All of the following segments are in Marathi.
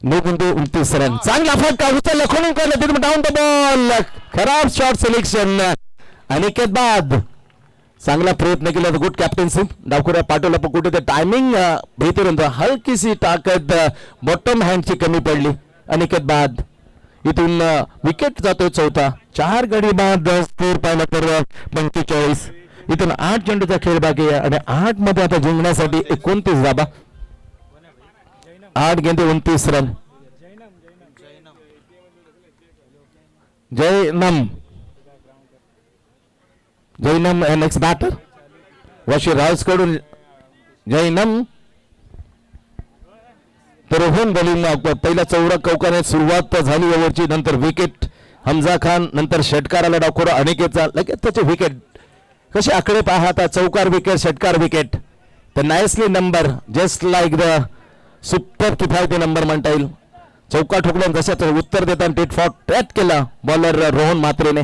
निघून ते उनतीस रन. चांगला फटका उचलला खोलून काढला तिथून डाऊन द बॉल खराब शॉट सिलेक्शन अनिकेत बाद चांगला प्रयत्न केला तर गुड कॅप्टनशिप डावखुऱ्या पाठवला पण कुठे ते टायमिंग भीती नंतर हलकीशी ताकद बॉटम हँडची कमी पडली. अनिकेत बाद इथून विकेट जातोय चौथा. चार गडी बाद स्कोर पाहिला तर पंचेचाळीस. इथून आठ चेंडूचा खेळ बाकी आहे. आणि आठमध्ये आता जिंकण्यासाठी एकोणतीस जाबा आठ गेंदे उनतीस run Jainam Jainam next batter Vashi राजकडून जयनम तर रोहन बॉलिंग पहिला चौरा कौकाने सुरुवात झाली ओव्हरची नंतर विकेट हमजा खान नंतर षटकाराला डावखोरा अनेकेचा लगेच त्याचे विकेट कसे आकडे पाहता चौकार विकेट षटकार विकेट तर nicely number just like the super किफायती नंबर म्हणता येईल. चौका ठोकल्या जशाचं उत्तर देताना टेट टॅट केला. बॉलर रोहन मात्रेने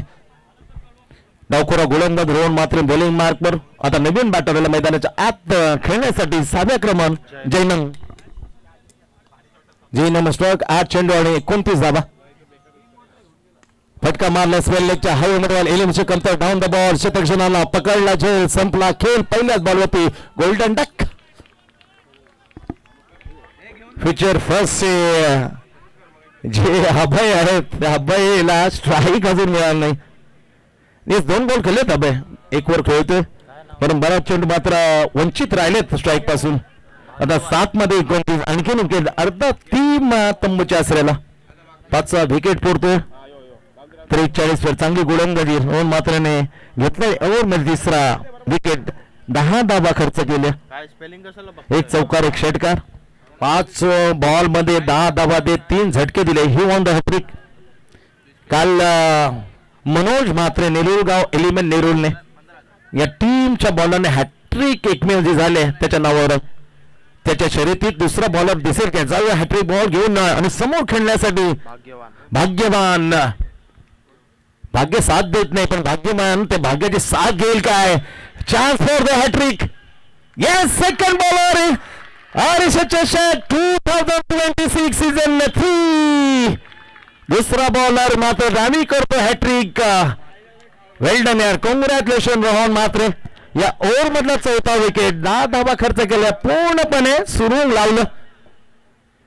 डावखोरा गोलंदाज रोहन मात्रे बॉलिंग मार्कवर आता नवीन बॅटरला मैदानाच्या आत खेळण्यासाठी साध्या क्रमांक जैनम जैनम स्ट्रॉक आठ चेंडू आणि एकोणतीस धाबा फटका मारला स्वेल लेगच्या हायमध्ये एलिमिनेशन कमतर डाऊन द बॉल शतक्षणाला पकडला झेल संपला. खेळ पहिल्याच बॉलवरती गोल्डन डक फ्युचर फर्स्ट जे अभय आहेत त्या अभयला स्ट्राईक अजून मिळाला नाही. दोन बॉल खेळलेत अभय. एक वर खेळतोय. पण बराच चेंडू मात्र वंचित राहिलेत स्ट्राईकपासून. आता सात मध्ये एकोणतीस आणखीन विकेट अर्धा टीम तंबूच्या आसऱ्याला पाचचा विकेट पुरतोय त्रेचाळीस वर चांगली गोलंदाजी रोहन मात्राने घेतलाय. ओव्हरमध्ये तिसरा विकेट दहा धाबा खर्च केले. काय स्पेलिंग कशाला बघ एक चौकार एक षटकार. पाच बॉलमध्ये दहा धाबा दे तीन झटके दिले. ही वॉन द हॅट्रिक काल मनोज म्हात्रे नेरुळगाव एलिमेंट नेरुळने या टीमच्या बॉलरने हॅट्रिक एकमेव जे झाले त्याच्या नावावर. त्याच्या शर्यतीत दुसरा बॉलर दिसेल का? जाऊया हॅट्रिक बॉल घेऊन आणि समोर खेळण्यासाठी भाग्यवान. भाग्य साथ देत नाही पण भाग्यमान ते भाग्याची साथ घेईल काय? Chance for the hat-trick yes second bowler two season दुसरा बॉलर मात्र राणी करतो हॅट्रिक वेल डन यार. कॉंग्रॅच्युलेशन रोहन मात्र. या ओव्हर मधला चौथा विकेट दहा धाबा खर्च केल्या पूर्णपणे सुरू लावलं.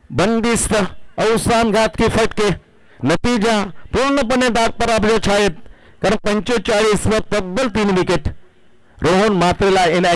बंदिस्त अवसान घातके फटके. नतीजा पूर्णपणे दाग पराभव छायेत. कारण पंचेचाळीस व तब्बल तीन विकेट रोहन मात्रेला येण्या